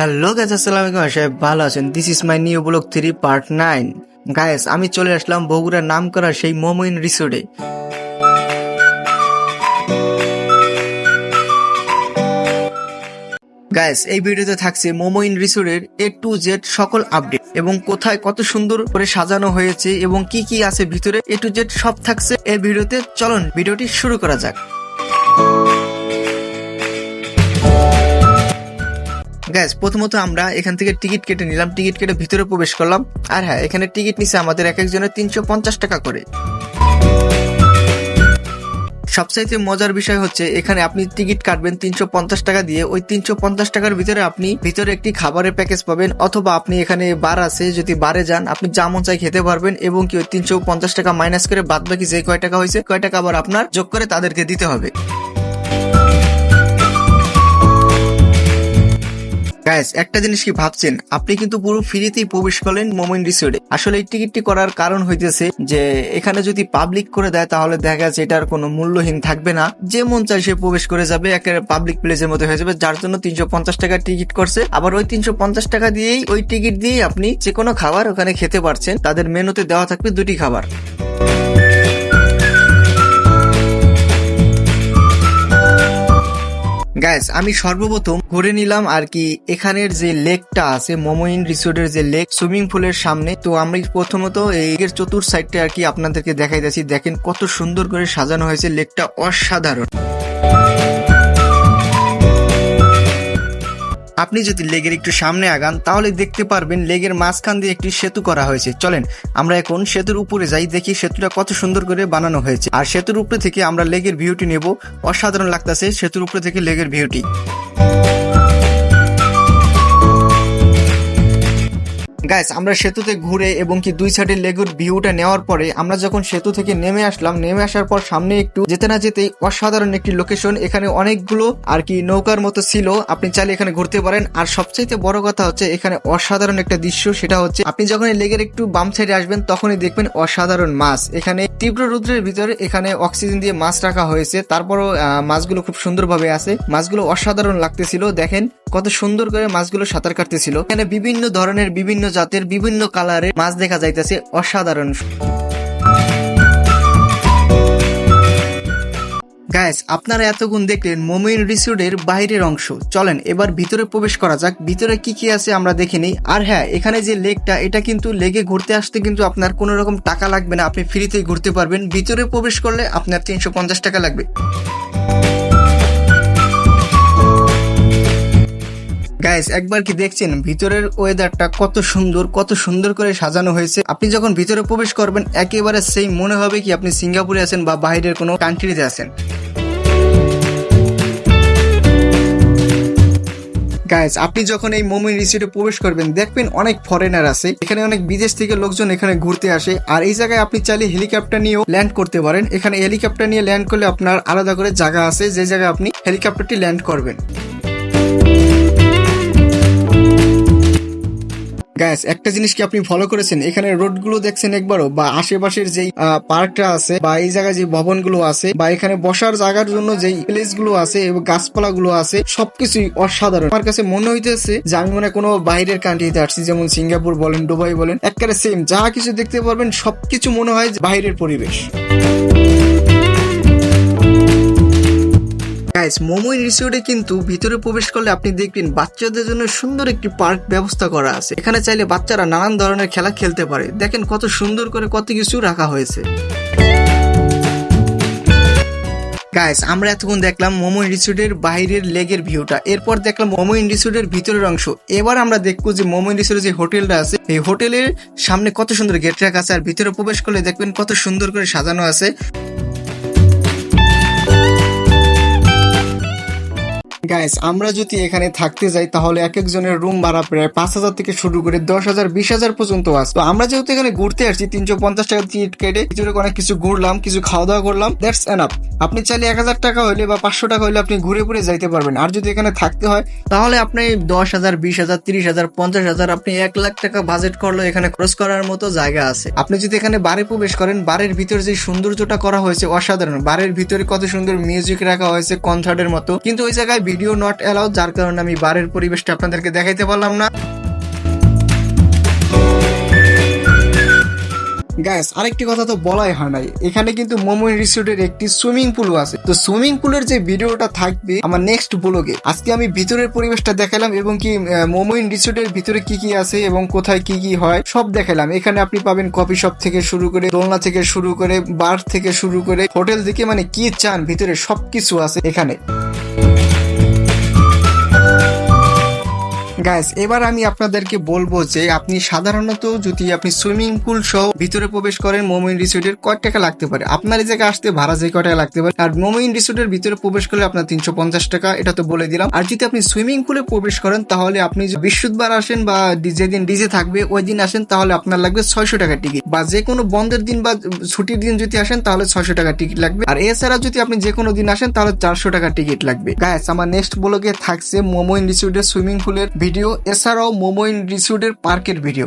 Hello guys আসসালামু সাহেব ভালো আছেন। This is my new blog three part nine guys আমি চলে আসলাম বগুড়ার নাম করা সেই মোমোইন রিসোর্টে গাইস এই ভিডিওতে থাকছে মোমোইন রিসোর্টের এ টু জেড সকল আপডেট এবং কোথায় কত সুন্দর করে সাজানো হয়েছে এবং কি কি আছে ভিতরে এ টু জেড সব থাকছে এই ভিডিওতে। চলুন, ভিডিওটি শুরু করা যাক। গ্যাস প্রথমত আমরা এখান থেকে টিকিট কেটে নিলাম। টিকিট কেটে ভিতরে প্রবেশ করলাম। আর হ্যাঁ এখানে টিকিট নিছে আমাদের এক একজনের তিনশো পঞ্চাশ টাকা করে। সবচাইতে মজার বিষয় হচ্ছে, এখানে আপনি টিকিট কাটবেন তিনশো পঞ্চাশ টাকা দিয়ে। ওই তিনশো পঞ্চাশ টাকার ভিতরে আপনি ভিতরে একটি খাবারের প্যাকেজ পাবেন, অথবা আপনি এখানে বার আছে, যদি বারে যান, আপনি যা মন চাই খেতে পারবেন, এবং কি ওই তিনশো পঞ্চাশ টাকা মাইনাস করে বাদ বাকি যে কয় টাকা হয়েছে, কয় টাকা আবার আপনার যোগ করে তাদেরকে দিতে হবে। গাইস একটা জিনিস কি ভাবছেন? আপনি কিন্তু পুরো ফ্রিতেই প্রবেশ করলেন মোমেন রিসোর্টে। আসলে এই টিকিটটি করার কারণ হইতেছে যে, এখানে যদি পাবলিক করে দেয়, তাহলে দেখা যাচ্ছে এটার কোনো মূল্যহীন থাকবে না। যে মন চাই সে প্রবেশ করে যাবে একেবারে পাবলিক প্লেসের মধ্যে হয়ে যাবে, যার জন্য তিনশো পঞ্চাশ টাকা টিকিট করছে। আবার ওই তিনশো পঞ্চাশ টাকা দিয়েই ওই টিকিট দিয়েই আপনি যে কোনো খাবার ওখানে খেতে পারছেন। তাদের মেনুতে দেওয়া থাকবে দুটি খাবার। গাইস আমি সর্বপ্রথম ঘুরে নিলাম আর কি এখানের যে লেকটা আছে মোমোইন রিসোর্টের যে লেক, সুইমিং পুলের সামনে। তো আমি প্রথমত এই এর চতুর সাইডটা আর কি আপনাদেরকে দেখাই দেখেন কত সুন্দর করে সাজানো হয়েছে। লেকটা অসাধারণ। আপনি যদি লেগের একটু সামনে আগান, তাহলে দেখতে পারবেন লেগের মাঝখান দিয়ে একটি সেতু করা হয়েছে। চলেন, আমরা এখন সেতুর উপরে যাই, দেখি সেতুটা কত সুন্দর করে বানানো হয়েছে। আর সেতুর উপরে থেকে আমরা লেগের ভিউটি নেব। অসাধারণ লাগতেছে সেতুর উপরে থেকে লেগের ভিউটি গাইস আমরা সেতুতে ঘুরে এবং কি দুই সাইডে লেগুর ভিউটা নেওয়ার পরে আমরা যখন সেতু থেকে নেমে আসলাম, নেমে আসার পর সামনে একটু যেতে না যেতেই অসাধারণ একটি লোকেশন এখানে অনেকগুলো আর কি নৌকার মতো ছিল, আপনি চাইলে এখানে ঘুরতে পারেন। আর সবচাইতে বড় কথা হচ্ছে, এখানে অসাধারণ একটা দৃশ্য, সেটা হচ্ছে আপনি যখন লেগের একটু বাম সাইডে আসবেন, তখনই দেখবেন অসাধারণ মাছ। এখানে তীব্র রুদ্রের ভিতরে এখানে অক্সিজেন দিয়ে মাছ রাখা হয়েছে। তারপরও মাছগুলো খুব সুন্দরভাবে আছে। মাছগুলো অসাধারণ লাগতেছিল, দেখেন। কত সুন্দর করে মাছগুলো সাঁতার কাটতেছিল। এখানে বিভিন্ন ধরনের বিভিন্ন জাতের বিভিন্ন কালারের মাছ দেখা যাইতেছে, অসাধারণ। গাইস আপনারা এতক্ষণ দেখলেন মোমিন রিসোর্টের বাইরের অংশ। চলেন, এবার ভিতরে প্রবেশ করা যাক। ভিতরে কি কি আছে আমরা দেখে নিই। আর হ্যাঁ এখানে যে লেকটা, এটা কিন্তু লেগে ঘুরতে আসতে কিন্তু আপনার কোনো রকম টাকা লাগবে না। আপনি ফ্রিতেই ঘুরতে পারবেন। ভিতরে প্রবেশ করলে আপনার তিনশো পঞ্চাশ টাকা লাগবে। গাইস একবার কি দেখছেন? ভিতরের ওয়েদারটা কত সুন্দর কত সুন্দর করে সাজানো হয়েছে। আপনি যখন ভিতরে প্রবেশ করবেন, একেবারে সেই মনে হবে কি আপনি সিঙ্গাপুরে আছেন বা বাইরের কোনো কান্ট্রিতে আছেন। গাইস আপনি যখন এই মোমিন রিসোর্টে প্রবেশ করবেন, দেখবেন অনেক ফরেনার আছে। এখানে অনেক বিদেশ থেকে লোকজন এখানে ঘুরতে আসে। আর এই জায়গায় আপনি চাইলে হেলিকপ্টার নিয়েও ল্যান্ড করতে পারেন। এখানে হেলিকপ্টার নিয়ে ল্যান্ড করলে আপনার আলাদা করে জায়গা আছে। যে জায়গায় আপনি হেলিকপ্টারটি ল্যান্ড করবেন। গ্যাস একটা জিনিস কি আপনি ফলো করেছেন? এখানে রোডগুলো দেখছেন একবারও, বা আশেপাশের যেই পার্কটা আছে, বা এই জায়গায় যে ভবনগুলো আছে, বা এখানে বসার জায়গার জন্য যেই প্লেসগুলো আছে, এবং গাছপালা গুলো আছে, সবকিছুই অসাধারণ। আমার কাছে মনে হইতেছে যে আমি মনে কোনো বাইরের কান্ট্রিতে আসছি, যেমন সিঙ্গাপুর বলেন দুবাই বলেন, একেবারে সেম যা কিছু দেখতে পারবেন, সবকিছু মনে হয় বাইরের পরিবেশ। গাইস মোমোই রিসোর্টে কিন্তু ভিতরে প্রবেশ করলে আপনি দেখবেন বাচ্চাদের জন্য সুন্দর একটি পার্ক ব্যবস্থা করা আছে। এখানে চাইলে বাচ্চারা নানান ধরনের খেলা খেলতে পারে। দেখেন কত সুন্দর করে কত কিছু রাখা হয়েছে। গাইস আমরা এতক্ষণ দেখলাম মোমো রিসোর্টের বাইরের লেগের ভিউটা। এরপর দেখলাম মোমো রিসোর্টের ভিতরের অংশ। এবার আমরা দেখব যে মোমো রিসোর্টের যে হোটেলটা আছে, এই হোটেলের সামনে কত সুন্দর গেট রাখা আছে। আর ভিতরে প্রবেশ করলে দেখবেন কত সুন্দর করে সাজানো আছে। গাইস আমরা যদি এখানে থাকতে যাই, তাহলে এক একজনের রুম ভাড়া প্রায় পাঁচ হাজার থেকে শুরু করে দশ হাজার, বিশ হাজার পর্যন্ত আছে। তো আমরা যেহেতু এখানে ঘুরতে আসছি, তিনশো পঞ্চাশ টাকা টিকিট কেটে ভিতরে অনেক কিছু ঘুরলাম, কিছু খাওয়া দাওয়া করলাম দ্যাটস এনাফ আপনি চাইলে এক হাজার টাকা হলে বা পাঁচশো টাকা হলে আপনি ঘুরে ঘুরে যাইতে পারবেন। আর যদি এখানে থাকতে হয়, তাহলে আপনি দশ হাজার, বিশ হাজার, তিরিশ হাজার, পঞ্চাশ হাজার, আপনি এক লাখ টাকা বাজেট করলে এখানে খরচ করার মতো জায়গা আছে। আপনি যদি এখানে বারে প্রবেশ করেন, বারের ভিতরে যে সৌন্দর্যটা করা হয়েছে, অসাধারণ। বারের ভিতরে কত সুন্দর মিউজিক রাখা হয়েছে কনসার্টের মতো। কিন্তু ওই জায়গায় ভিডিও নট অ্যালাউ যার কারণে আমি বারের পরিবেশটা আপনাদেরকে দেখাইতে পারলাম না। গ্যাস আরেকটি কথা তো বলাই হয় নাই। এখানে কিন্তু মোমোইন রিসোর্টের একটি সুইমিং পুলও আছে। তো সুইমিং পুলের যে ভিডিওটা থাকবে, আমার নেক্সট ব্লগে আজকে আমি ভিতরের পরিবেশটা দেখালাম এবং কি মোমোইন রিসোর্টের ভিতরে কি কি আছে এবং কোথায় কি কি হয়, সব দেখালাম এখানে আপনি পাবেন কফি শপ থেকে শুরু করে, দোলনা থেকে শুরু করে বার থেকে শুরু করে হোটেল থেকে মানে কি চান, ভিতরে সবকিছু আছে এখানে। গাইস এবার আমি আপনাদেরকে বলব যে আপনি সাধারণত যদি আপনি সুইমিং পুল সহ ভিতরে প্রবেশ করেন, মোমিন রিসোর্টের কয় টাকা লাগতে পারে? আপনার এই জায়গায় আসতে ভাড়া যে কয় টাকা লাগতে পারে? আর মোমিন রিসোর্টের ভিতরে প্রবেশ করলে আপনার তিনশো পঞ্চাশ টাকা, এটা তো বলে দিলাম। আর যদি আপনি সুইমিং পুলে প্রবেশ করেন, তাহলে আপনি বৃহস্পতিবার আসেন বা যেদিন ডিজে থাকবে, ওই দিন আসেন, তাহলে আপনার লাগবে ছয়শো টাকা টিকিট বা যে কোনো বন্ধের দিন বা ছুটির দিন যদি আসেন, তাহলে ছয়শো টাকা টিকিট লাগবে। আর এছাড়া যদি আপনি যে কোনো দিন আসেন, তাহলে চারশো টাকা টিকিট লাগবে। গাইস আমার নেক্সট ব্লগে থাকছে মোমো ইনস্টিটিউটের সুইমিং পুলের ভিডিও এছাড়াও মোমো রিসোর্টের পার্কের ভিডিও।